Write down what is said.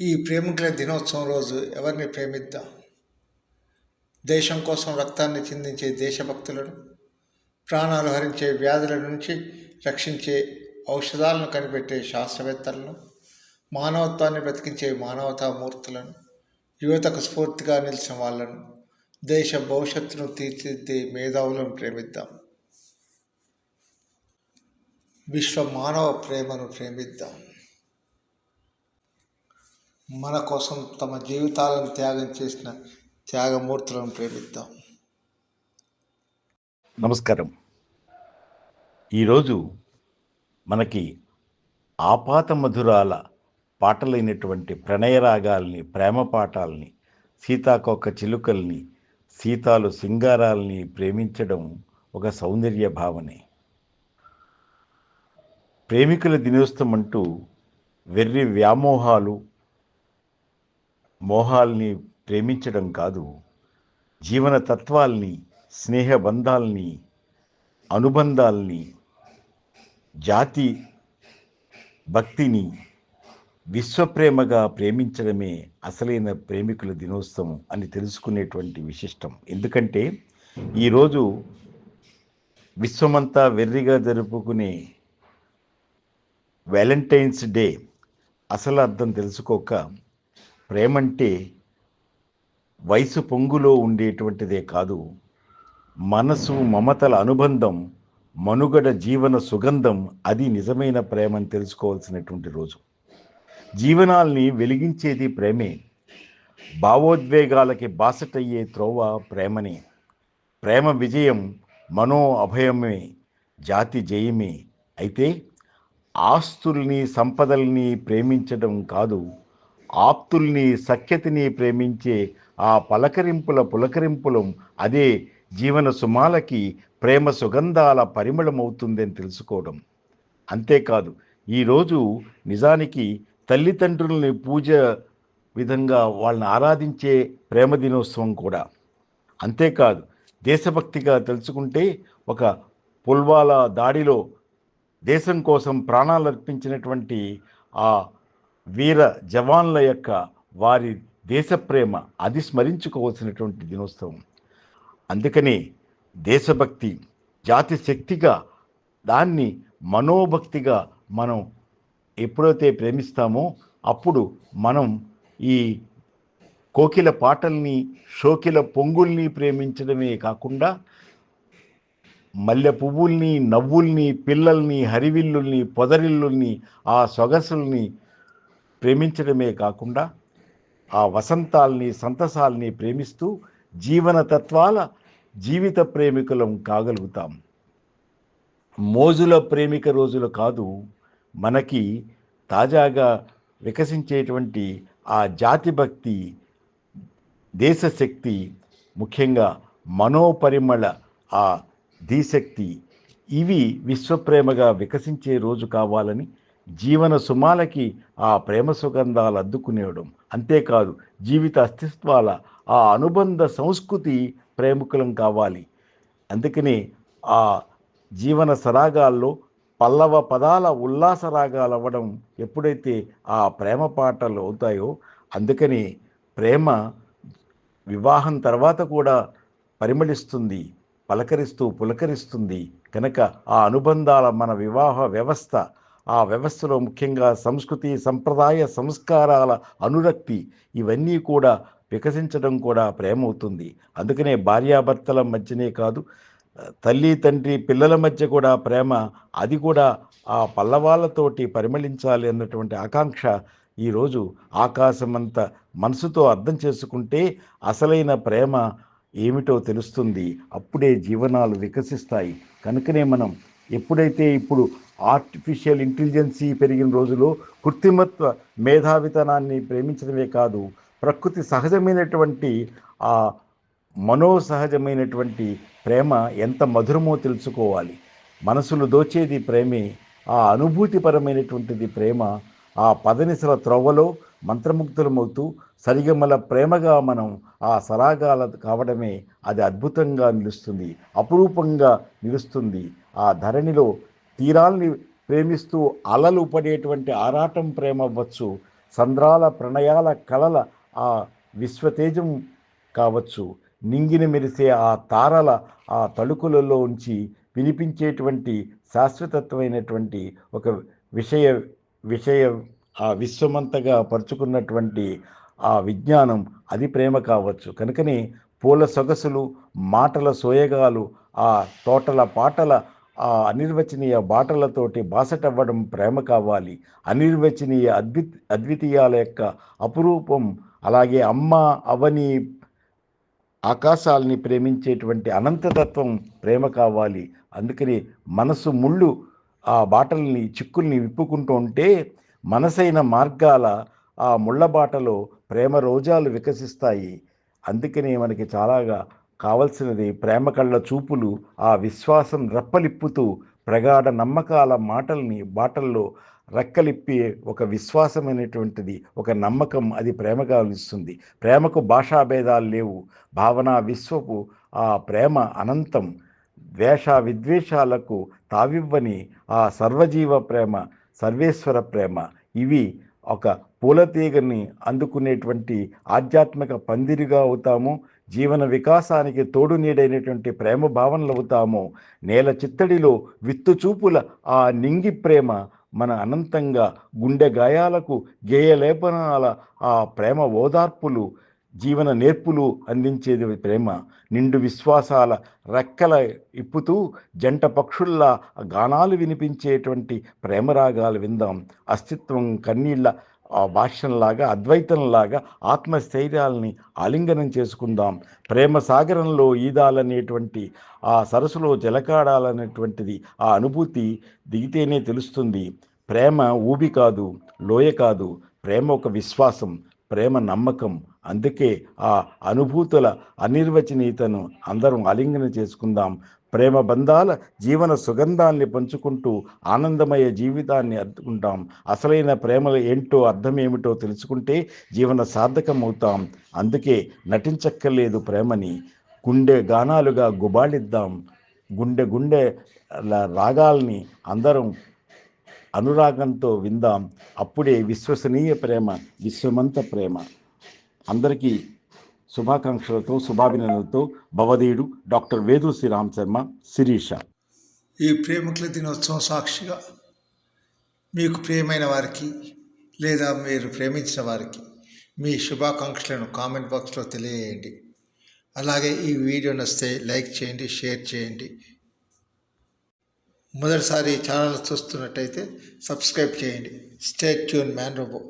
ఈ ప్రేమికుల దినోత్సవం రోజు ఎవరిని ప్రేమిద్దాం? దేశం కోసం రక్తాన్ని చిందించే దేశభక్తులను ప్రాణాలు హరించే వ్యాధుల నుంచి రక్షించే ఔషధాలను కనిపెట్టే శాస్త్రవేత్తలను మానవత్వాన్ని బ్రతికించే మానవతామూర్తులను యువతకు స్ఫూర్తిగా నిలిచిన వాళ్ళను దేశ భవిష్యత్తును తీర్చిదిద్దే మేధావులను ప్రేమిద్దాం. విశ్వ మానవ ప్రేమను ప్రేమిద్దాం. మన కోసం తమ జీవితాలను త్యాగం చేసిన త్యాగమూర్తులను ప్రేమిద్దాం. నమస్కారం. ఈరోజు మనకి ఆపాత మధురాల పాటలైనటువంటి ప్రణయరాగాల్ని ప్రేమ పాఠాలని సీతాకొక్క చిలుకల్ని సీతాలు సింగారాల్ని ప్రేమించడం ఒక సౌందర్య భావనే. ప్రేమికుల దినోత్సవం అంటూ వెర్రి వ్యామోహాలు మోహాల్ని ప్రేమించడం కాదు జీవన తత్వాల్ని స్నేహబంధాల్ని అనుబంధాల్ని జాతి భక్తిని విశ్వప్రేమగా ప్రేమించడమే అసలైన ప్రేమికుల దినోత్సవం అని తెలుసుకునేటువంటి విశిష్టం. ఎందుకంటే ఈరోజు విశ్వమంతా వెర్రిగా జరుపుకునే వ్యాలంటైన్స్ డే అసలు అర్థం తెలుసుకోక ప్రేమంటే వయసు పొంగులో ఉండేటువంటిదే కాదు. మనసు మమతల అనుబంధం మనుగడ జీవన సుగంధం అది నిజమైన ప్రేమని తెలుసుకోవాల్సినటువంటి రోజు. జీవనాల్ని వెలిగించేది ప్రేమే. భావోద్వేగాలకి బాసటయ్యే త్రోవ ప్రేమనే. ప్రేమ విజయం మనో అభయమే జాతి జయమే. అయితే ఆస్తుల్ని సంపదల్ని ప్రేమించడం కాదు ఆప్తుల్ని సఖ్యతిని ప్రేమించే ఆ పలకరింపుల పులకరింపులం అదే జీవన సుమాలకి ప్రేమ సుగంధాల పరిమళమవుతుందని తెలుసుకోవడం. అంతేకాదు ఈరోజు నిజానికి తల్లిదండ్రులని పూజ విధంగా వాళ్ళని ఆరాధించే ప్రేమ దినోత్సవం కూడా. అంతేకాదు దేశభక్తిగా తెలుసుకుంటే ఒక పుల్వాలా దాడిలో దేశం కోసం ప్రాణాలు అర్పించినటువంటి ఆ వీర జవాన్ల యొక్క వారి దేశ ప్రేమ అది స్మరించుకోవాల్సినటువంటి దినోత్సవం. అందుకనే దేశభక్తి జాతి శక్తిగా దాన్ని మనోభక్తిగా మనం ఎప్పుడైతే ప్రేమిస్తామో అప్పుడు మనం ఈ కోకిల పాటల్ని షోకిల పొంగుల్ని ప్రేమించడమే కాకుండా మల్లె పువ్వుల్ని నవ్వుల్ని పిల్లల్ని హరివిల్లుల్ని పొదరిల్లుల్ని ఆ సొగసుల్ని ప్రేమించడమే కాకుండా ఆ వసంతాల్ని సంతసాల్ని ప్రేమిస్తూ జీవన తత్వాల జీవిత ప్రేమికులం కాగలుగుతాం. మోజుల ప్రేమిక రోజులు కాదు మనకి తాజాగా వికసించేటువంటి ఆ జాతి భక్తి దేశశక్తి ముఖ్యంగా మనోపరిమళ ఆ ధీశక్తి ఇవి విశ్వప్రేమగా వికసించే రోజు కావాలని జీవన సుమాలకి ఆ ప్రేమ సుగంధాలు అద్దుకునేయడం. అంతేకాదు జీవిత అస్తిత్వాల ఆ అనుబంధ సంస్కృతి ప్రేమికులం కావాలి. అందుకని ఆ జీవన సరాగాల్లో పల్లవ పదాల ఉల్లాస రాగాలు అవ్వడం ఎప్పుడైతే ఆ ప్రేమ పాటలు అవుతాయో అందుకని ప్రేమ వివాహం తర్వాత కూడా పరిమళిస్తుంది పలకరిస్తూ పులకరిస్తుంది. కనుక ఆ అనుబంధాల మన వివాహ వ్యవస్థ ఆ వ్యవస్థలో ముఖ్యంగా సంస్కృతి సంప్రదాయ సంస్కారాల అనురక్తి ఇవన్నీ కూడా వికసించడం కూడా ప్రేమ అవుతుంది అందుకనే భార్యాభర్తల మధ్యనే కాదు తల్లి తండ్రి పిల్లల మధ్య కూడా ప్రేమ అది కూడా ఆ పల్లవాళ్ళతోటి పరిమళించాలి అన్నటువంటి ఆకాంక్ష ఈరోజు ఆకాశమంత మనసుతో అర్థం చేసుకుంటే అసలైన ప్రేమ ఏమిటో తెలుస్తుంది. అప్పుడే జీవనాలు వికసిస్తాయి. కనుకనే మనం ఎప్పుడైతే ఇప్పుడు ఆర్టిఫిషియల్ ఇంటెలిజెన్సీ పెరిగిన రోజులో కృత్రిమత్వ మేధావితనాన్ని ప్రేమించడమే కాదు ప్రకృతి సహజమైనటువంటి ఆ మనోసహజమైనటువంటి ప్రేమ ఎంత మధురమో తెలుసుకోవాలి. మనసులు దోచేది ప్రేమే ఆ అనుభూతిపరమైనటువంటిది ప్రేమ ఆ పదనిసల త్రవ్వలో మంత్రముగ్ధులమవుతూ సరిగమల ప్రేమగా మనం ఆ సరాగాల కావడమే అది అద్భుతంగా నిలుస్తుంది అపురూపంగా నిలుస్తుంది. ఆ ధరణిలో తీరాల్ని ప్రేమిస్తూ అలలు పడేటువంటి ఆరాటం ప్రేమ అవ్వచ్చు సంద్రాల ప్రణయాల కలల ఆ విశ్వతేజం కావచ్చు. నింగిన మెరిసే ఆ తారల ఆ తళుకులలో ఉంచి వినిపించేటువంటి శాశ్వతత్వమైనటువంటి ఒక విషయ విషయ ఆ విశ్వమంతగా పరుచుకున్నటువంటి ఆ విజ్ఞానం అది ప్రేమ కావచ్చు. కనుకనే పూల సొగసులు మాటల సోయగాలు ఆ తోటల పాటల ఆ అనిర్వచనీయ బాటలతోటి బాసటవ్వడం ప్రేమ కావాలి. అనిర్వచనీయ అద్వి అద్వితీయాల యొక్క అపురూపం అలాగే అమ్మ అవని ఆకాశాలని ప్రేమించేటువంటి అనంతతత్వం ప్రేమ కావాలి. అందుకని మనసు ముళ్ళు ఆ బాటల్ని చిక్కుల్ని విప్పుకుంటూ ఉంటే మనసైన మార్గాల ఆ ముళ్ళ బాటలో ప్రేమ రోజాలు వికసిస్తాయి. అందుకనే మనకి చాలాగా కావలసినది ప్రేమ కళ్ళ చూపులు ఆ విశ్వాసం రెప్పలిప్పుతూ ప్రగాఢ నమ్మకాల మాటల్ని బాటల్లో రెక్కలిప్పి ఒక విశ్వాసమైనటువంటిది ఒక నమ్మకం అది ప్రేమగా ఇస్తుంది ప్రేమకు భాషా భేదాలు లేవు. భావన విశ్వపు ఆ ప్రేమ అనంతం. ద్వేష విద్వేషాలకు తావివ్వని ఆ సర్వజీవ ప్రేమ సర్వేశ్వర ప్రేమ. ఇవి ఒక పూలతీగని అందుకునేటువంటి ఆధ్యాత్మిక పందిరిగా అవుతాము జీవన వికాసానికి తోడు నీడైనటువంటి ప్రేమ భావనలు అవుతాము. నేల చిత్తడిలో విత్తు చూపుల ఆ నింగి ప్రేమ మన అనంతంగా గుండె గాయాలకు గేయలేపనాల ఆ ప్రేమ ఓదార్పులు జీవన నేర్పులు అందించేది ప్రేమ. నిండు విశ్వాసాల రెక్కల ఇప్పుతూ జంట పక్షుల్లా గానాలు వినిపించేటువంటి ప్రేమరాగాలు విందాం. అస్తిత్వం కన్నీళ్ళ భాష్యంలాగా అద్వైతంలాగా ఆత్మస్థైర్యాలని ఆలింగనం చేసుకుందాం. ప్రేమ సాగరంలో ఈదాలనేటువంటి ఆ సరస్సులో జలకాడాలనేటువంటిది ఆ అనుభూతి దిగితేనే తెలుస్తుంది. ప్రేమ ఊబి కాదు లోయ కాదు. ప్రేమ ఒక విశ్వాసం ప్రేమ నమ్మకం. అందుకే ఆ అనుభూతుల అనిర్వచనీయతను అందరం ఆలింగనం చేసుకుందాం. ప్రేమ బంధాల జీవన సుగంధాన్ని పంచుకుంటూ ఆనందమయ జీవితాన్ని అద్దుకుంటాం. అసలైన ప్రేమలు ఏంటో అర్థం ఏమిటో తెలుసుకుంటే జీవన సార్థకం అవుతాం అందుకే నటించక్కర్లేదు ప్రేమని. గుండె గానాలుగా గుబాళిద్దాం. గుండె గుండె రాగాల్ని అందరం అనురాగంతో విందాం. అప్పుడే విశ్వసనీయ ప్రేమ విశ్వమంత ప్రేమ. అందరికీ శుభాకాంక్షలతో శుభాభినందనలతో భవధీయుడు డాక్టర్ వేదు శ్రీరామ్ శర్మ శిరీష. ఈ ప్రేమికుల దినోత్సవం సాక్షిగా మీకు ప్రియమైన వారికి లేదా మీరు ప్రేమించిన వారికి మీ శుభాకాంక్షలను కామెంట్ బాక్స్లో తెలియజేయండి. అలాగే ఈ వీడియో నచ్చితే లైక్ చేయండి షేర్ చేయండి. మొదటిసారి ఛానల్ చూస్తున్నట్టయితే సబ్స్క్రైబ్ చేయండి. Stay tuned man robo.